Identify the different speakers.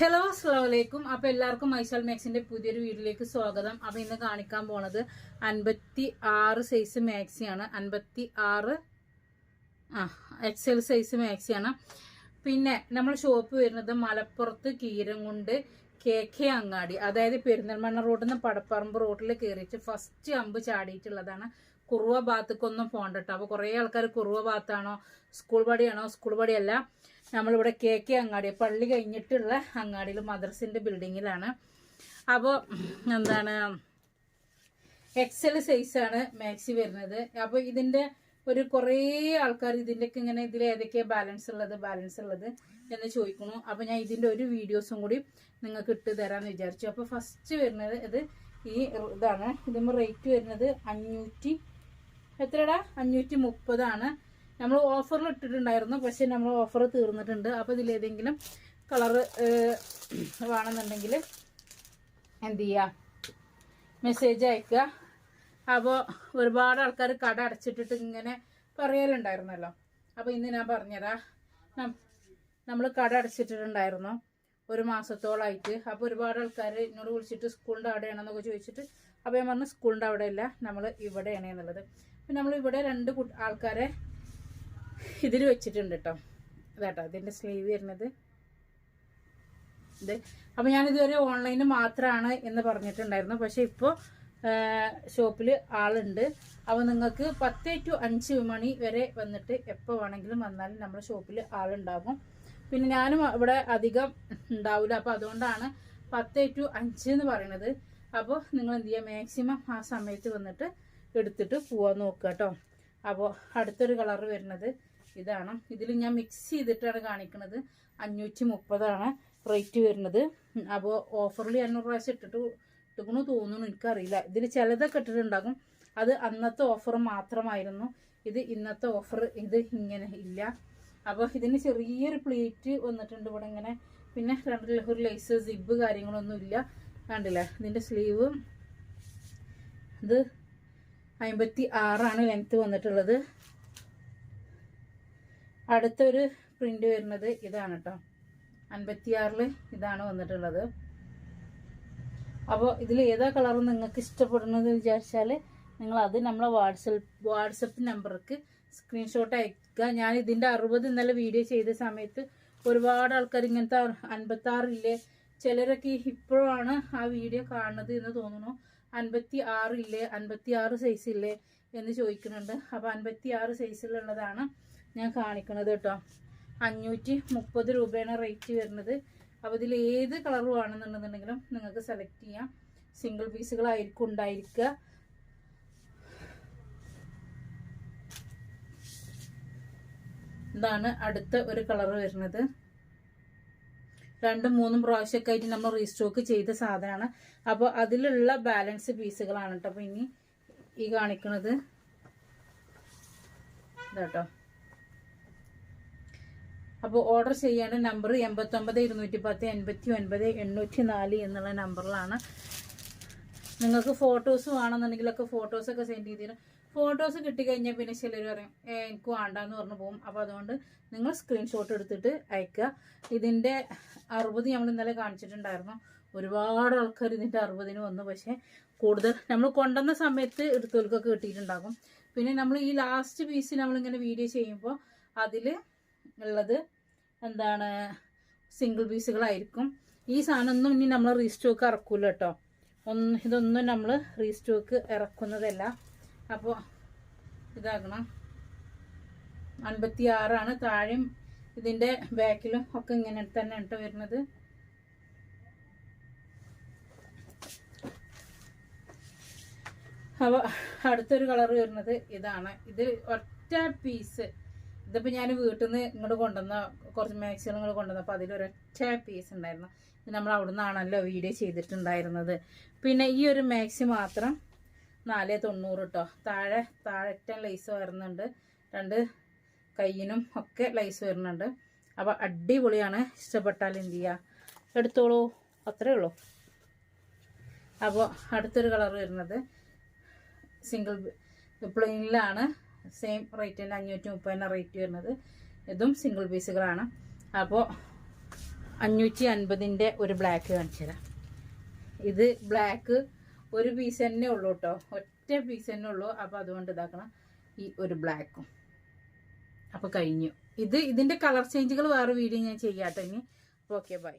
Speaker 1: Hello അസ്ലാമലൈക്കും അപ്പൊ എല്ലാവർക്കും മൈസൽ മാക്സിന്റെ പുതിയൊരു വീഡിയോയിലേക്ക് സ്വാഗതം. അപ്പൊ ഇന്ന് കാണിക്കാൻ പോണത് അൻപത്തി ആറ് സൈസ് മാക്സിയാണ് അൻപത്തി ആറ് ആ എക്സൽ സൈസ് മാക്സിയാണ് പിന്നെ നമ്മൾ ഷോപ്പ് വരുന്നത് മലപ്പുറത്ത് കീരംകുണ്ട് കെ കെ അങ്ങാടി. അതായത് പെരിന്തൽമണ്ണ റോഡിൽ നിന്ന് പടപ്പറമ്പ് റോഡിൽ കയറിയിട്ട് ഫസ്റ്റ് അമ്പ് ചാടിയിട്ടുള്ളതാണ്. കുറുവ ഭാഗത്തേക്കൊന്നും പോകണ്ട കേട്ടോ അപ്പോൾ കുറേ ആൾക്കാർ കുറുവ ഭാഗത്താണോ സ്കൂൾ പടിയാണോ സ്കൂൾ പടിയല്ല. നമ്മളിവിടെ കെ കെ അങ്ങാടി പള്ളി കഴിഞ്ഞിട്ടുള്ള അങ്ങാടിയിൽ മദർസിന്റെ ബിൽഡിങ്ങിലാണ്. അപ്പോൾ എന്താണ് എക്സൽ സൈസാണ് മാക്സി വരുന്നത്. അപ്പോൾ ഇതിന്റെ ഒരു കുറേ ആൾക്കാർ ഇതിന്റെയൊക്കെ ഇങ്ങനെ ഇതിൽ ഏതൊക്കെയാണ് ബാലൻസ് ഉള്ളത് ബാലൻസ് ഉള്ളത് എന്ന് ചോദിക്കുന്നു. അപ്പോൾ ഞാൻ ഇതിന്റെ ഒരു വീഡിയോസും കൂടി നിങ്ങൾക്ക് ഇട്ട് തരാമെന്ന് വിചാരിച്ചു. അപ്പോൾ ഫസ്റ്റ് വരുന്നത് ഇത് ഈ ഇതാണ്. ഇതിന് റേറ്റ് വരുന്നത് അഞ്ഞൂറ്റി എത്രടാ? അഞ്ഞൂറ്റി മുപ്പതാണ്. നമ്മൾ ഓഫറിൽ ഇട്ടിട്ടുണ്ടായിരുന്നു. പക്ഷെ നമ്മൾ ഓഫർ തീർന്നിട്ടുണ്ട്. അപ്പോൾ ഇതിലേതെങ്കിലും കളറ് വേണമെന്നുണ്ടെങ്കിൽ എന്ത് ചെയ്യുക മെസ്സേജ് അയക്കുക. അപ്പോൾ ഒരുപാട് ആൾക്കാർ കട അടച്ചിട്ടിട്ട് ഇങ്ങനെ പറയലുണ്ടായിരുന്നല്ലോ. അപ്പോൾ ഇന്ന് ഞാൻ പറഞ്ഞതാ നമ്മൾ കട അടച്ചിട്ടിട്ടുണ്ടായിരുന്നു. ഒരു മാസത്തോളമായിട്ട് അപ്പോൾ ഒരുപാട് ആൾക്കാർ എന്നോട് വിളിച്ചിട്ട് സ്കൂളിന്റെ അവിടെയാണെന്നൊക്കെ ചോദിച്ചിട്ട് അപ്പോൾ ഞാൻ പറഞ്ഞു സ്കൂളിന്റെ അവിടെയല്ല. നമ്മൾ ഇവിടെയാണ് എന്നുള്ളത്. അപ്പം നമ്മൾ ഇവിടെ രണ്ട് ആൾക്കാരെ ഇതിൽ വെച്ചിട്ടുണ്ട് കേട്ടോ അതാട്ടോ ഇതിന്റെ സ്ലീവ് വരുന്നത്. ഇത്. അപ്പോൾ ഞാൻ ഇതുവരെ ഓൺലൈനിൽ മാത്രമാണ് എന്ന് പറഞ്ഞിട്ടുണ്ടായിരുന്നു. പക്ഷേ ഇപ്പോൾ ഷോപ്പിൽ ആളുണ്ട്. അപ്പോൾ നിങ്ങൾക്ക് പത്ത് ടു അഞ്ച് മണി വരെ വന്നിട്ട് എപ്പോൾ വേണമെങ്കിലും വന്നാലും നമ്മുടെ ഷോപ്പിൽ ആളുണ്ടാകും പിന്നെ ഞാനും ഇവിടെ അധികം ഉണ്ടാവില്ല അപ്പോൾ അതുകൊണ്ടാണ് പത്ത് ടു അഞ്ച് എന്ന് പറയുന്നത്. അപ്പോൾ നിങ്ങൾ എന്ത് ചെയ്യുക മാക്സിമം ആ സമയത്ത് വന്നിട്ട് എടുത്തിട്ട് പോവാൻ നോക്കുക കേട്ടോ അപ്പോൾ അടുത്തൊരു കളർ വരുന്നത്. ഇതാണ്. ഇതിൽ ഞാൻ മിക്സ് ചെയ്തിട്ടാണ് കാണിക്കുന്നത് അഞ്ഞൂറ്റി മുപ്പതാണ് റേറ്റ് വരുന്നത് അപ്പോൾ ഓഫറിൽ എണ്ണൂറ് പ്രാവശ്യം ഇട്ടിട്ട് ഇട്ടുക്കണു തോന്നുന്നു. എനിക്കറിയില്ല. ഇതിൽ ചിലതൊക്കെ ഇട്ടിട്ടുണ്ടാകും. അത് അന്നത്തെ ഓഫർ മാത്രമായിരുന്നു. ഇത് ഇന്നത്തെ ഓഫർ ഇത് ഇങ്ങനെ ഇല്ല. അപ്പോൾ ഇതിന് ചെറിയൊരു പ്ലേറ്റ് വന്നിട്ടുണ്ട് ഇവിടെ ഇങ്ങനെ. പിന്നെ രണ്ട് ഒരു ലൈസ് സിബ് കാര്യങ്ങളൊന്നും ഇല്ല. കണ്ടില്ലേ ഇതിന്റെ സ്ലീവ് ഇത് അമ്പത്തി ആറാണ് ലെങ്ത്ത് വന്നിട്ടുള്ളത്. അടുത്തൊരു പ്രിന്റ് വരുന്നത് ഇതാണ് കേട്ടോ അൻപത്തിയാറിൽ ഇതാണ് വന്നിട്ടുള്ളത്. അപ്പോൾ ഇതിൽ ഏതാ കളർ നിങ്ങൾക്ക് ഇഷ്ടപ്പെടുന്നത് വിചാരിച്ചാൽ നിങ്ങൾ അത് നമ്മളെ വാട്സപ്പ് വാട്സപ്പ് നമ്പർക്ക് സ്ക്രീൻഷോട്ട് അയക്കുക. ഞാൻ ഇതിന്റെ അറുപത് ഇന്നലെ വീഡിയോ ചെയ്ത സമയത്ത് ഒരുപാട് ആൾക്കാർ ഇങ്ങനത്തെ അൻപത്താറില്ലേ ചിലരൊക്കെ ഇപ്പോഴാണ് ആ വീഡിയോ കാണുന്നത് എന്ന് തോന്നുന്നു. അൻപത്തി ആറില്ലേ അൻപത്തി ആറ് സൈസില്ലേ എന്ന് ചോദിക്കുന്നുണ്ട്. അപ്പോൾ അൻപത്തി ആറ് സൈസിലുള്ളതാണ് ഞാൻ കാണിക്കുന്നത് കേട്ടോ. അഞ്ഞൂറ്റി മുപ്പത് രൂപയാണ് റേറ്റ് വരുന്നത്. അപ്പോൾ ഇതിൽ ഏത് കളർ വേണമെന്നുണ്ടെന്നുണ്ടെങ്കിലും നിങ്ങൾക്ക് സെലക്ട് ചെയ്യാം. സിംഗിൾ പീസുകളായിരിക്കും ഉണ്ടായിരിക്കുക. ഇതാണ് അടുത്ത ഒരു കളർ വരുന്നത്. രണ്ടും മൂന്നും പ്രാവശ്യമൊക്കെ ആയിട്ട് നമ്മൾ റീസ്റ്റോക്ക് ചെയ്ത സാധനമാണ്. അപ്പോൾ അതിലുള്ള ബാലൻസ് പീസുകളാണ് കേട്ടോ. അപ്പോൾ ഇനി ഈ കാണിക്കുന്നത് ഇതാട്ടോ. അപ്പോൾ ഓർഡർ ചെയ്യാണ് നമ്പർ എൺപത്തൊമ്പത് ഇരുന്നൂറ്റി പത്ത് എൺപത്തി ഒൻപത് എണ്ണൂറ്റി നാല് എന്നുള്ള നമ്പറിലാണ് നിങ്ങൾക്ക് ഫോട്ടോസ് വേണമെന്നുണ്ടെങ്കിലൊക്കെ ഫോട്ടോസൊക്കെ സെൻഡ് ചെയ്ത് തരും ഫോട്ടോസ് കിട്ടിക്കഴിഞ്ഞാൽ പിന്നെ ചിലർ പറയും "ഏ, എനിക്ക് വേണ്ടാന്ന് പറഞ്ഞു പോകും. അപ്പോൾ അതുകൊണ്ട് നിങ്ങൾ സ്ക്രീൻഷോട്ട് എടുത്തിട്ട് അയക്കുക. ഇതിന്റെ അറുപത് നമ്മൾ ഇന്നലെ കാണിച്ചിട്ടുണ്ടായിരുന്നു. ഒരുപാട് ആൾക്കാർ ഇതിന്റെ അറുപതിന് വന്നു. പക്ഷേ കൂടുതൽ നമ്മൾ കൊണ്ടുവന്ന സമയത്ത് എടുത്തവർക്കൊക്കെ കിട്ടിയിട്ടുണ്ടാകും. പിന്നെ നമ്മൾ ഈ ലാസ്റ്റ് പീസ് നമ്മളിങ്ങനെ വീഡിയോ ചെയ്യുമ്പോൾ അതിൽ ഉള്ളത്. എന്താണ്? സിംഗിൾ പീസുകളായിരിക്കും ഈ സാധനമൊന്നും ഇനി നമ്മൾ റീസ്റ്റോക്ക് ഇറക്കില്ല കേട്ടോ ഒന്ന് ഇതൊന്നും നമ്മൾ റീസ്റ്റോക്ക് ഇറക്കുന്നതല്ല. അപ്പോൾ ഇതാക്കണം അൻപത്തി ആറാണ് താഴെയും ഇതിന്റെ ബാക്കിലും ഒക്കെ ഇങ്ങനെ തന്നെ കേട്ടോ വരുന്നത്. അപ്പോൾ അടുത്തൊരു കളർ വരുന്നത് ഇതാണ്. ഇത് ഒറ്റ പീസ് ഇതിപ്പോൾ ഞാൻ വീട്ടിൽ നിന്ന് ഇങ്ങോട്ട് കൊണ്ടുവന്ന കുറച്ച് മാക്സിമം ഇങ്ങോട്ട് കൊണ്ടുവന്നപ്പോൾ അതിലൊരൊറ്റ പീസ് ഉണ്ടായിരുന്നു. നമ്മൾ അവിടെ നിന്നാണല്ലോ വീഡിയോ ചെയ്തിട്ടുണ്ടായിരുന്നത്. പിന്നെ ഈ ഒരു മാക്സി മാത്രം നാല് തൊണ്ണൂറ് കേട്ടോ താഴെ താഴെ ലൈസ് വരുന്നുണ്ട്. രണ്ട് കയ്യിനും ഒക്കെ ലൈസ് വരുന്നുണ്ട്. അപ്പോൾ അടിപൊളിയാണ്. ഇഷ്ടപ്പെട്ടാൽ എന്ത് ചെയ്യുക എടുത്തോളൂ. അത്രേ ഉള്ളൂ. അപ്പോൾ അടുത്തൊരു കളർ വരുന്നത് സിംഗിൾ പ്ലെയിനിലാണ് സെയിം റേറ്റ് തന്നെ അഞ്ഞൂറ്റി മുപ്പതിന് റേറ്റ് വരുന്നത്. ഇതും സിംഗിൾ പീസുകളാണ് അപ്പോൾ അഞ്ഞൂറ്റി അൻപതിന്റെ ഒരു ബ്ലാക്ക് കാണിച്ചു തരാം. ഇത് ബ്ലാക്ക് ഒരു പീസ് തന്നെ ഉള്ളൂ കേട്ടോ ഒറ്റ പീസ് തന്നെ ഉള്ളൂ. അപ്പോൾ അതുകൊണ്ട് ഇതാക്കണം. ഈ ഒരു ബ്ലാക്കും അപ്പോൾ കഴിഞ്ഞു. ഇത് ഇതിന്റെ കളർ ചേഞ്ചുകൾ വേറെ വീഡിയോ ഞാൻ ചെയ്യാട്ടോ ഓക്കെ ബൈ